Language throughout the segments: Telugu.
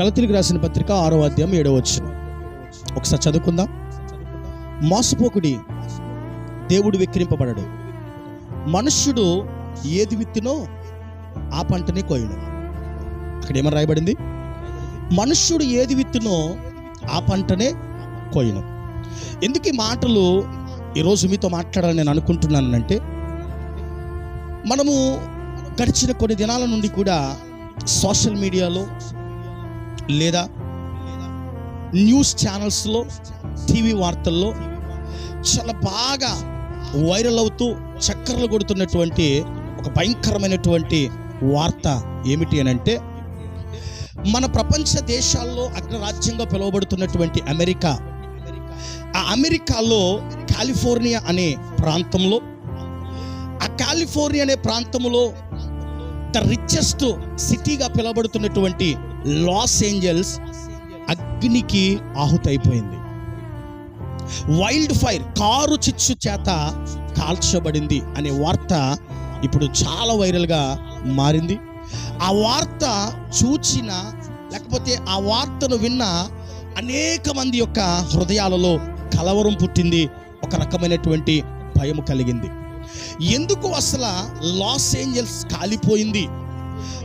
గలతీలకు రాసిన పత్రిక ఆరో అధ్యాయం ఏడవ వచ్చిన ఒకసారి చదువుకుందాం. మోసపోకుడి దేవుడు విక్రింపబడడు మనుష్యుడు ఏది విత్తినో ఆ పంటనే కోయను. అక్కడ ఏమని రాయబడింది? మనుష్యుడు ఏది విత్తునో ఆ పంటనే కోయను. ఎందుకు ఈ మాటలు ఈరోజు మీతో మాట్లాడాలని నేను అనుకుంటున్నానంటే మనము గడిచిన కొన్ని దినాల నుండి కూడా సోషల్ మీడియాలో లేదా న్యూస్ ఛానల్స్లో టీవీ వార్తల్లో చాలా బాగా వైరల్ అవుతూ చక్కర్లు కొడుతున్నటువంటి ఒక భయంకరమైనటువంటి వార్త ఏమిటి అని అంటే మన ప్రపంచ దేశాల్లో అగ్రరాజ్యంగా పిలువబడుతున్నటువంటి అమెరికా. ఆ అమెరికాలో కాలిఫోర్నియా అనే ప్రాంతంలో ఆ కాలిఫోర్నియా అనే ప్రాంతంలో ద రిచెస్ట్ సిటీగా పిలువబడుతున్నటువంటి లాస్ ఏంజల్స్ అగ్నికి ఆహుతైపోయింది. వైల్డ్ ఫైర్ కారు చిచ్చు చేత కాల్చబడింది అనే వార్త ఇప్పుడు చాలా వైరల్గా మారింది. ఆ వార్త చూచిన లేకపోతే ఆ వార్తను విన్న అనేక మంది యొక్క హృదయాలలో కలవరం పుట్టింది. ఒక రకమైనటువంటి భయం కలిగింది. ఎందుకు అసలు లాస్ ఏంజల్స్ కాలిపోయింది?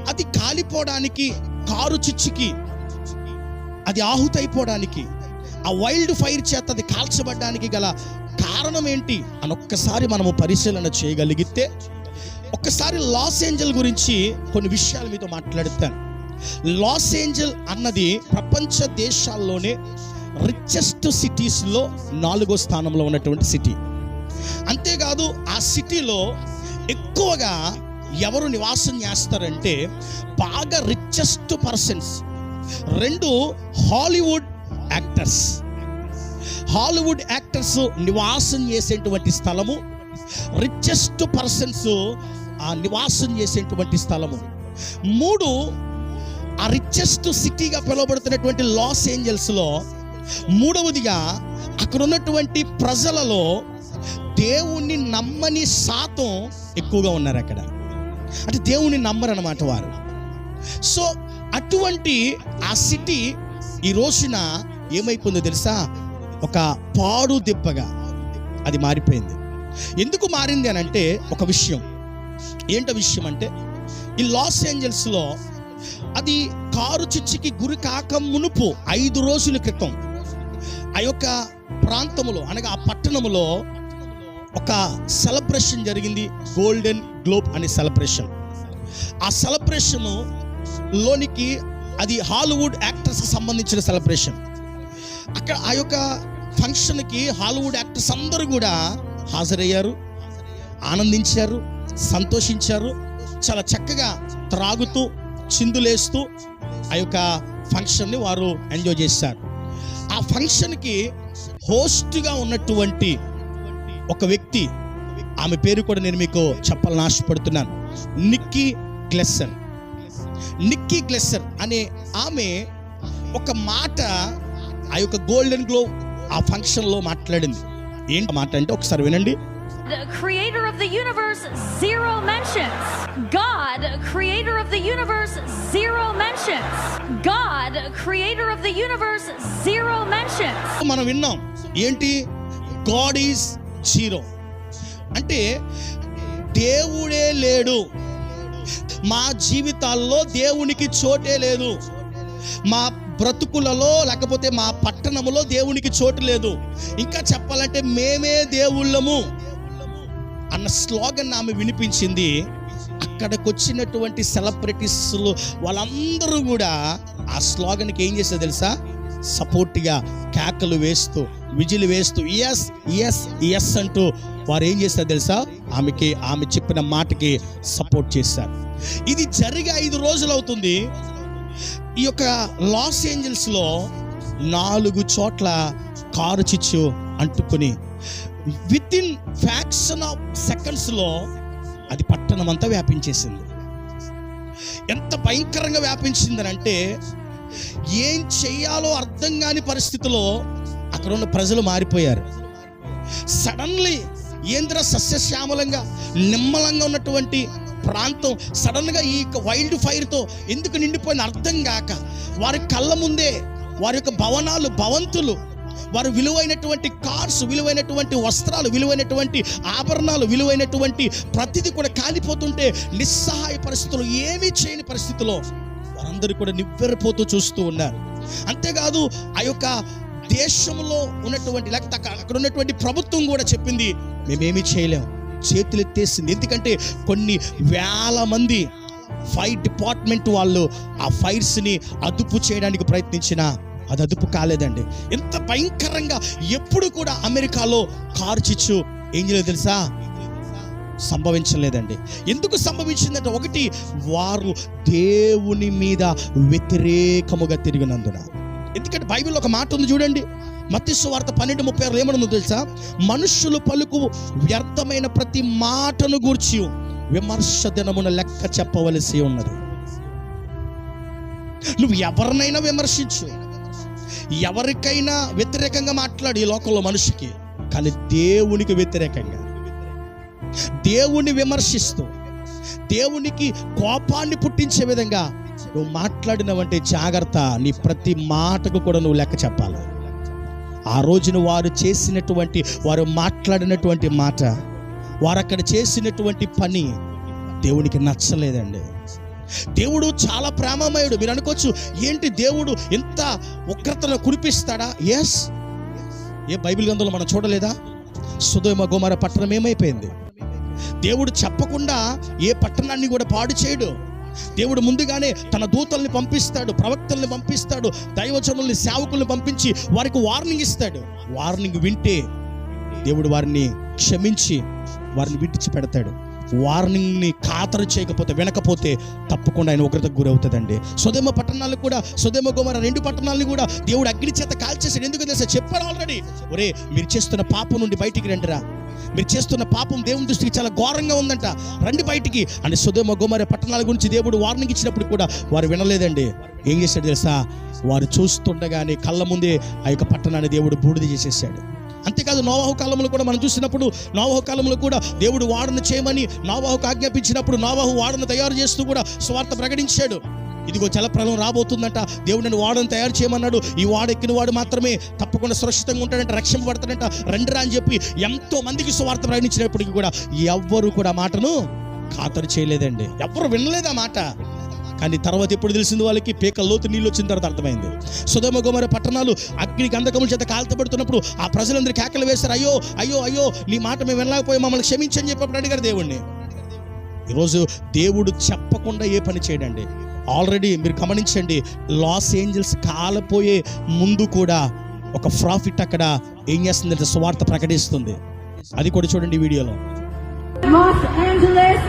అది కాలిపోవడానికి కారు చిచ్చుకి అది ఆహుతైపోవడానికి ఆ వైల్డ్ ఫైర్ చేత అది కాల్చబడ్డానికి గల కారణం ఏంటి? అని ఒక్కసారి మనము పరిశీలన చేయగలిగితే ఒక్కసారి లాస్ ఏంజల్ గురించి కొన్ని విషయాలు మీతో మాట్లాడుతాను. లాస్ ఏంజల్ అన్నది ప్రపంచ దేశాల్లోనే రిచెస్ట్ సిటీస్లో నాలుగో స్థానంలో ఉన్నటువంటి సిటీ అంతేకాదు ఆ సిటీలో ఎక్కువగా ఎవరు నివాసం చేస్తారంటే బాగా రిచెస్ట్ పర్సన్స్ రెండు హాలీవుడ్ యాక్టర్స్ హాలీవుడ్ యాక్టర్స్ నివాసం చేసేటువంటి స్థలము. రిచెస్ట్ పర్సన్స్ ఆ నివాసం చేసేటువంటి స్థలము. మూడు ఆ రిచెస్ట్ సిటీగా పిలువబడుతున్నటువంటి లాస్ ఏంజల్స్లో మూడవదిగా అక్కడ ఉన్నటువంటి ప్రజలలో దేవుణ్ణి నమ్మని శాతం ఎక్కువగా ఉన్నారు అక్కడ. అంటే దేవుని నమ్మరన్నమాట వారు. సో అటువంటి ఆ సిటీ ఈ రోజున ఏమైపోయిందో తెలుసా? ఒక పాడు దిబ్బగా అది మారిపోయింది. ఎందుకు మారింది అని అంటే ఒక విషయం. ఏంటో విషయం అంటే ఈ లాస్ ఏంజల్స్లో అది కారు చిచ్చుకి గురి కాక మునుపు ఐదు రోజుల క్రితం ఆ యొక్క ప్రాంతములో అనగా ఆ పట్టణములో ఒక సెలబ్రేషన్ జరిగింది గోల్డెన్ గ్లోబ్ అనే సెలబ్రేషన్ ఆ సెలబ్రేషన్ లోనికి అది హాలీవుడ్ యాక్టర్స్ సంబంధించిన సెలబ్రేషన్ అక్కడ ఆ యొక్క ఫంక్షన్కి హాలీవుడ్ యాక్టర్స్ అందరూ కూడా హాజరయ్యారు ఆనందించారు సంతోషించారు చాలా చక్కగా త్రాగుతూ చిందులేస్తూ ఆ యొక్క ఫంక్షన్ని వారు ఎంజాయ్ చేశారు. ఆ ఫంక్షన్కి హోస్ట్గా ఉన్నటువంటి ఒక వ్యక్తి ఆమె పేరు కూడా నేను మీకు చెప్పాలని ఆశపడుతున్నాను నిక్కీ గ్లెస్సర్ నిక్కీ గ్లెస్సర్ అనే ఆమె ఒక మాట ఆ యొక్క గోల్డెన్ గ్లో ఆ ఫంక్షన్లో మాట్లాడింది ఏంటి మాట అంటే ఒకసారి వినండి The creator of the universe, zero mentions. God, creator of the universe, zero mentions. God, creator of the universe, zero mentions. మనం విన్నాం ఏంటి గాడ్ ఈజ్ జీరో. అంటే దేవుడే లేడు. మా జీవితాల్లో దేవునికి చోటే లేదు. మా బ్రతుకులలో లేకపోతే మా పట్టణములో దేవునికి చోటు లేదు. ఇంకా చెప్పాలంటే మేమే దేవుళ్ళము అన్న స్లోగన్ ఆమె వినిపించింది. అక్కడికి వచ్చినటువంటి సెలబ్రిటీస్లు వాళ్ళందరూ కూడా ఆ స్లోగన్కి ఏం చేస్తారు తెలుసా? సపోర్ట్గా కేకలు వేస్తూ విజిలు వేస్తూ ఎస్ ఎస్ ఎస్ అంటూ వారు ఏం చేస్తారు తెలుసా? ఆమెకి ఆమె చెప్పిన మాటకి సపోర్ట్ చేశారు. ఇది జరిగి ఐదు రోజులు అవుతుంది. ఈ యొక్క లాస్ ఏంజల్స్లో నాలుగు చోట్ల కారు చిచ్చు అంటుకొని విత్ ఇన్ ఫ్యాక్షన్ ఆఫ్ సెకండ్స్లో అది పట్టణం అంతా వ్యాపించేసింది. ఎంత భయంకరంగా వ్యాపించిందనంటే ఏం చెయ్యాలో అర్థం కాని పరిస్థితిలో అక్కడ ఉన్న ప్రజలు మారిపోయారు. సడన్లీ ఏంద్ర సస్యశ్యామలంగా నిమ్మలంగా ఉన్నటువంటి ప్రాంతం సడన్గా ఈ వైల్డ్ ఫైర్తో ఎందుకు నిండిపోయిన అర్థం కాక వారి కళ్ళ ముందే వారి యొక్క భవనాలు భవంతులు వారు విలువైనటువంటి కార్స్ విలువైనటువంటి వస్త్రాలు విలువైనటువంటి ఆభరణాలు విలువైనటువంటి ప్రతిదీ కూడా కాలిపోతుంటే నిస్సహాయ పరిస్థితులు ఏమీ చేయని పరిస్థితిలో వారందరూ కూడా నివ్వెరపోతూ చూస్తూ ఉన్నారు. అంతేకాదు ఆ యొక్క దేశంలో ఉన్నటువంటి లేకపోతే అక్కడ ఉన్నటువంటి ప్రభుత్వం కూడా చెప్పింది మేమేమీ చేయలేం. చేతులు ఎత్తేసింది. ఎందుకంటే కొన్ని వేల మంది ఫైర్ డిపార్ట్మెంట్ వాళ్ళు ఆ ఫైర్స్ని అదుపు చేయడానికి ప్రయత్నించిన అది అదుపు కాలేదండి. ఎంత భయంకరంగా ఎప్పుడు కూడా అమెరికాలో కారు చిచ్చు ఏం చేయలేదు తెలుసా? సంభవించలేదండి. ఎందుకు సంభవించిందంటే ఒకటి వారు దేవుని మీద వ్యతిరేకముగా తిరిగినందున. ఎందుకంటే బైబిల్లో ఒక మాట ఉంది చూడండి. మత్స్సు వార్త పన్నెండు ముప్పై ఆరు ఏమనుందో తెలుసా? మనుషులు పలుకు వ్యర్థమైన ప్రతి మాటను గూర్చి విమర్శ దినమున లెక్క చెప్పవలసి ఉన్నది. నువ్వు ఎవరినైనా విమర్శించు. ఎవరికైనా వ్యతిరేకంగా మాట్లాడు ఈ లోకంలో మనిషికి. కానీ దేవునికి వ్యతిరేకంగా. దేవుణ్ణి విమర్శిస్తూ దేవునికి కోపాన్ని పుట్టించే విధంగా నువ్వు మాట్లాడినవంటే జాగ్రత్త. నీ ప్రతి మాటకు కూడా నువ్వు లెక్క చెప్పాలి. ఆ రోజున వారు చేసినటువంటి వారు మాట్లాడినటువంటి మాట వారు అక్కడ చేసినటువంటి పని దేవునికి నచ్చలేదండి. దేవుడు చాలా ప్రేమమయుడు. మీరు అనుకోవచ్చు ఏంటి దేవుడు ఎంత ఉగ్రతను కురిపిస్తాడా? ఎస్ ఏ బైబిల్ గ్రంథంలో మనం చూడలేదా? సుదయమ గోమర పట్టణం ఏమైపోయింది? దేవుడు చెప్పకుండా ఏ పట్టణాన్ని కూడా పాడు చేయడు. దేవుడు ముందుగానే తన దూతల్ని పంపిస్తాడు ప్రవక్తల్ని పంపిస్తాడు దైవజనుల్ని సేవకుల్ని పంపించి వారికి వార్నింగ్ ఇస్తాడు. వార్నింగ్ వింటే దేవుడు వారిని క్షమించి వారిని విడిచి పెడతాడు. వార్నింగ్ని ఖాతరు చేయకపోతే వినకపోతే తప్పకుండా ఆయన ఉగ్రతకు గురవుతుందండి సుదేమ పట్టణాలు కూడా సుదేమ గుమర రెండు పట్టణాలను కూడా దేవుడు అగ్ని చేత కాల్చేసాడు ఎందుకు తెలుసా? చెప్పాడు ఆల్రెడీ ఒరే మీరు చేస్తున్న పాపం నుండి బయటికి రండిరా. మీరు చేస్తున్న పాపం దేవుని దృష్టికి చాలా ఘోరంగా ఉందంట. రండి బయటికి. అని సుధమ గుమర పట్టణాల గురించి దేవుడు వార్నింగ్ ఇచ్చినప్పుడు కూడా వారు వినలేదండి. ఏం చేశాడు తెలుసా? వారు చూస్తుండగానే కళ్ళ ముందే ఆ యొక్క పట్టణాన్ని దేవుడు బూడిద చేసేసాడు. అంతేకాదు నోవాహు కాలంలో కూడా మనం చూసినప్పుడు నోవాహు కాలంలో కూడా దేవుడు వాడను చేయమని నోవాహుకు ఆజ్ఞాపించినప్పుడు నోవాహు వాడను తయారు చేస్తూ కూడా స్వార్థ ప్రకటించాడు. ఇదిగో జలప్రలయం రాబోతుందంట. దేవుడు నన్ను వాడని తయారు చేయమన్నాడు. ఈ వాడు ఎక్కిన వాడు మాత్రమే తప్పకుండా సురక్షితంగా ఉంటాడంట రక్షింపబడతాడంట. రండిరా అని చెప్పి ఎంతో మందికి సువార్త ప్రయాణించినప్పటికీ కూడా ఎవ్వరు కూడా ఆ మాటను ఖాతరు చేయలేదండి. ఎవ్వరు వినలేదు ఆ మాట. కానీ తర్వాత ఎప్పుడు తెలిసింది వాళ్ళకి? పీక లోతు నీళ్ళు వచ్చిన తర్వాత అర్థమైంది. సుధమ గోమర పట్టణాలు అగ్ని గంధకముల చేత కాల్తబడుతున్నప్పుడు ఆ ప్రజలందరూ కేకలు వేశారు. అయ్యో అయ్యో అయ్యో నీ మాట మేము వినలేకపోయి. మమ్మల్ని క్షమించని చెప్పి అడిగారు దేవుణ్ణి. ఈరోజు దేవుడు చెప్పకుండా ఏ పని చేయడండి. ఆల్రెడీ మీరు గమనించండి లాస్ ఏంజల్స్ కాలపోయే ముందు కూడా ఒక ప్రాఫిట్ అక్కడ ఏం చేస్తుందంటే సువార్త ప్రకటిస్తుంది అది కూడా చూడండి వీడియోలో Los Angeles,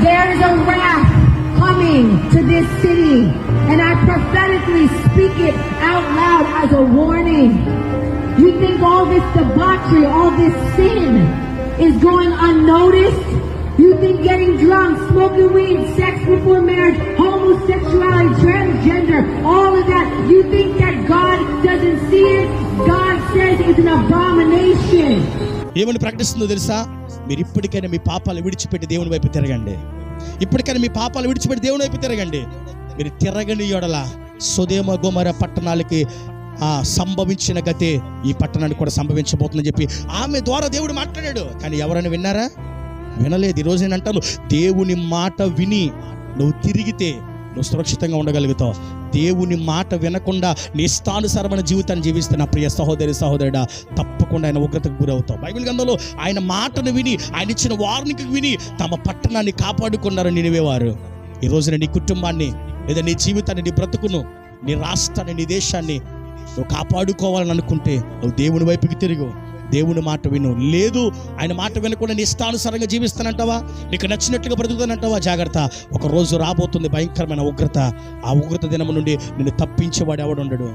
there is a wrath coming to this city, and I prophetically speak it out loud as a warning. You think all this debauchery, all this sin is going unnoticed? You think getting drunk, smoking weed, sex before marriage, homosexuality, transgender, all of that, you think that God doesn't see it? God says it's an abomination. ఏమని ప్రకటిస్తుందో తెలుసా? మీరు ఇప్పటికైనా మీ పాపాలు విడిచిపెట్టి దేవుని వైపు తిరగండి. ఇప్పటికైనా మీ పాపాలు విడిచిపెట్టి దేవుని వైపు తిరగండి. మీరు తిరగని యొడల సుదేమ గోమర పట్టణాలకి ఆ సంభవించిన గతే ఈ పట్టణానికి కూడా సంభవించబోతుందని చెప్పి ఆమె ద్వారా దేవుడు మాట్లాడాడు. కానీ ఎవరైనా విన్నారా? వినలేదు. ఈరోజు నేను అంటాను దేవుని మాట విని నువ్వు తిరిగితే నువ్వు సురక్షితంగా ఉండగలుగుతావు. దేవుని మాట వినకుండా నీ ఇష్టానుసారమైన జీవితాన్ని జీవిస్తున్న ప్రియ సహోదరి సహోదరుడా తప్పకుండా ఆయన ఉగ్రతకు గురవుతావు. బైబిల్ గంధంలో ఆయన మాటను విని ఆయన ఇచ్చిన వార్నికి విని తమ పట్టణాన్ని కాపాడుకున్నారు నినివేవారు. ఈ రోజున నీ కుటుంబాన్ని లేదా నీ జీవితాన్ని నీ బ్రతుకును నీ రాష్ట్రాన్ని నీ దేశాన్ని నువ్వు కాపాడుకోవాలని అనుకుంటే నువ్వు దేవుని వైపుకి తిరుగు. దేవుని మాట విను. లేదు ఆయన మాట వినకుండా నీ ఇష్టానుసారంగా జీవిస్తానంటావా? నీకు నచ్చినట్లుగా బ్రతుకుతానంటావా? జాగ్రత్త. ఒక రోజు రాబోతుంది భయంకరమైన ఉగ్రత. ఆ ఉగ్రత దినము నుండి నిన్ను తప్పించేవాడు ఎవడుండడు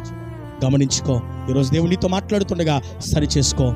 గమనించుకో. ఈరోజు దేవుడు నీతో మాట్లాడుతుండగా సరి చేసుకో.